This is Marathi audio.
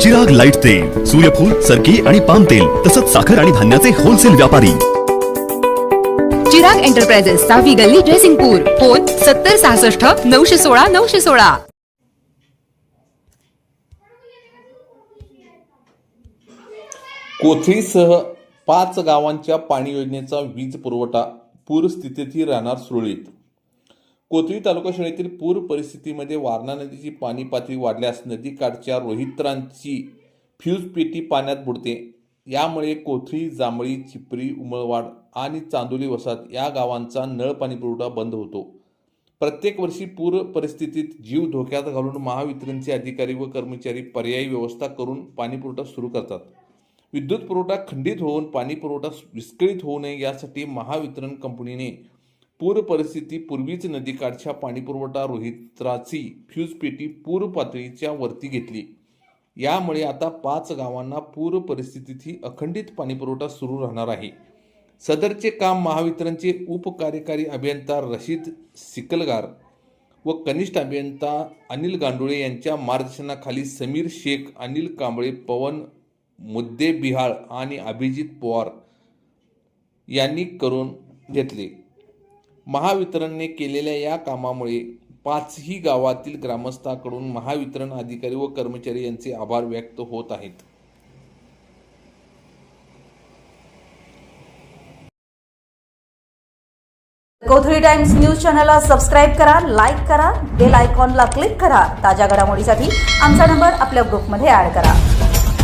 चिराग लाइट तेल सूर्यफूल सरकी आणि पाम तेल तसंच साखर आणि धान्याचे होलसेल व्यापारी. चिराग एंटरप्राइजेस सहावी गल्ली जयसिंगपूर. फोन सत्तर सहासष्ट नऊशे सोळा नऊशे सोळा. कोथळीसह पाच गावांच्या पाणी योजनेचा वीज पुरवठा पूरस्थितीतही राहणार सुरळीत. कोथळी तालुका शाळेतील पूर परिस्थितीमध्ये वारणा नदीची पाणी पातळी वाढल्यास नदीकाठच्या रोहित्रांची फ्यूज पेटी पाण्यात बुडते. यामुळे कोथळी जांभळी चिपरी उमळवाड आणि चांदोली वसाहत या गावांचा नळ पाणी पुरवठा बंद होतो. प्रत्येक वर्षी पूर परिस्थितीत जीव धोक्यात घालून महावितरणचे अधिकारी व कर्मचारी पर्यायी व्यवस्था करून पाणीपुरवठा सुरू करतात. विद्युत पुरवठा खंडित होऊन पाणीपुरवठा विस्कळीत होऊ नये यासाठी महावितरण कंपनीने पूर परिस्थिती पूर्वीच नदीकाठच्या पाणीपुरवठा रोहित्राची फ्यूज पेटी पूर पातळीच्या वरती घेतली. यामुळे आता पाच गावांना पूर परिस्थितीतही अखंडित पाणीपुरवठा सुरू राहणार आहे. सदरचे काम महावितरणचे उपकार्यकारी अभियंता रशीद सिकलगार व कनिष्ठ अभियंता अनिल गांडुळे यांच्या मार्गदर्शनाखाली समीर शेख अनिल कांबळे पवन मुद्दे बिहाळ आणि अभिजित पवार यांनी करून घेतले. महावितरणने केलेल्या या कामामुळे पाचही गावातील ग्रामस्थांकडून महावितरण अधिकारी व कर्मचारी यांचे आभार व्यक्त होत आहेत. कोथळी टाइम्स न्यूज चॅनलला सबस्क्राईब करा लाईक करा बेल आयकॉनला क्लिक करा. ताज्या घडामोडीसाठी आमचा नंबर आपल्या ग्रुपमध्ये ऍड करा.